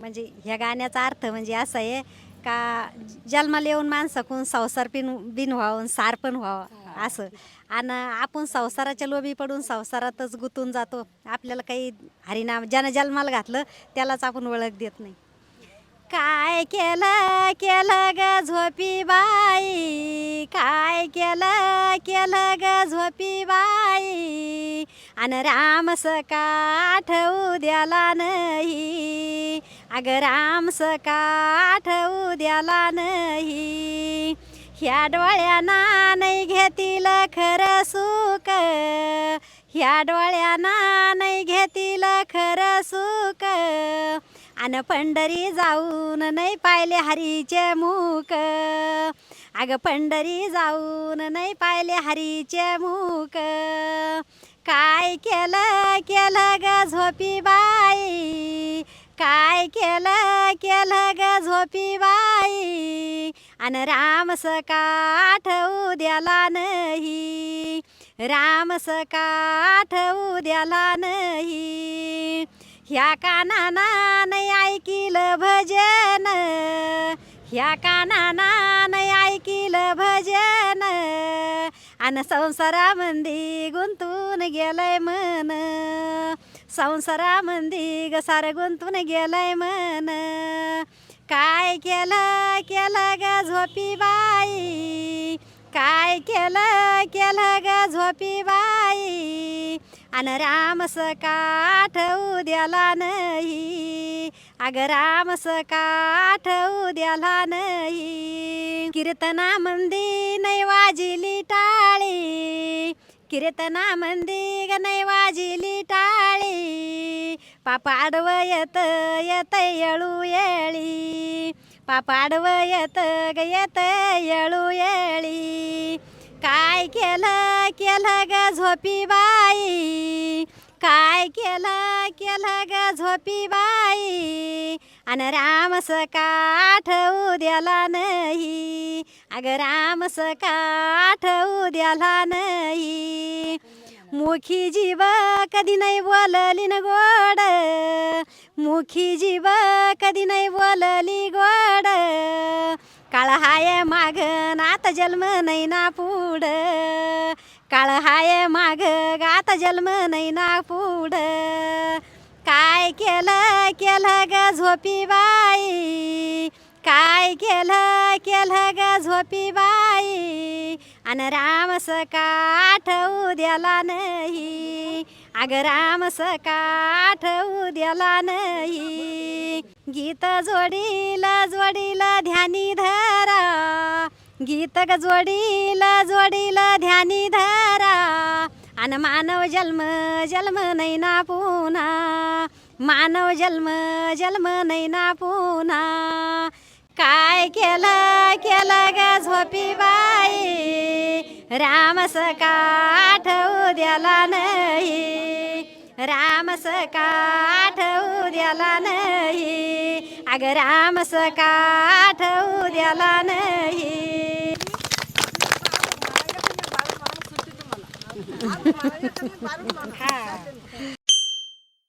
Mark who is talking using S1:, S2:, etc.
S1: म्हणजे ह्या गाण्याचा अर्थ म्हणजे असा आहे का जन्माला येऊन माणसाकून संसार पिन बिन व्हावं सार पण व्हावं असं. आणि आपण संसाराच्या लोभी पडून संसारातच गुंतून जातो. आपल्याला काही हरिनाम ज्यानं जन्माला घातलं त्यालाच आपण ओळख देत नाही. काय केलं केलं ग झोपी बाई? काय केलं केलं ग झोपी बाई? आणि राम सका आठवू द्याला नाही. अगं राम सका आठवू द्याला नाही. ह्या डोळ्याना नाही घेतील खरं सुख. ह्या डोळ्याना नाही घेतील खरं सुख. अन पंढरी जाऊन नाही पाहिले हरीचे मुख अगं पंढरी जाऊन नाही पाहिले हरीचे मुख काय केलं केलं ग झोपी बाई. काय केलं केलं ग झोपी बाई. अन राम सका आठवू द्याला नाही. राम सका आठवू द्याला नाही. ह्या कानानान नाही भजन. ह्या कानानान नाही भजन. आणि संसारामंदी गुंतून गेलंय मन. संसारामंदी ग सारं गुंतून गेलंय मन. काय केलं केलं ग झोपी बाई? काय केलं केलं ग झोपी बाई? आणि रामस काठ उद्याला द्याला नाही. अगं रामस काठ द्याला नाही. कीर्तना मंदी नाही वाजिली टाळी. कीर्तना मंदी ग नाही वाजिली टाळी. पापाडव आडवं येत येत येळू येळी पापा आडवं येत ग येत येळू येळी काय केलं केलं ग झोपी बाई काय केलं केलं ग झोपी बाई आणि राम सका आठवू द्याला नाही अगं राम सका आठवू द्याला नाही मुखी जीवा कधी नाही बोलली न गोड मुखी जीवा कधी नाही बोलली गोड काळ हाय माग आता जन्म नाही ना पुढ काळ हाय माग आता जन्म नाही ना पुढ काय केलं केलं ग झोपी बाई काय केलं केलं ग झोपी बाई आणि राम सका आठवू द्याला नाही. अगं राम सका आठवू द्याला नाही. गीत जोडीला जोडीला ध्यानी धरा. गीत ग जोडीला जोडीला ध्यानी धरा. अन मानव जन्म जन्म नाही ना पुन्हा. मानव जन्म जन्म नाही ना पुन्हा. काय केलं? केलं ग झोपी बाई राम सका आठवू द्याला नाही. राम सका आठवू द्याला नाही. अगं राम सका आठवू द्याला नाही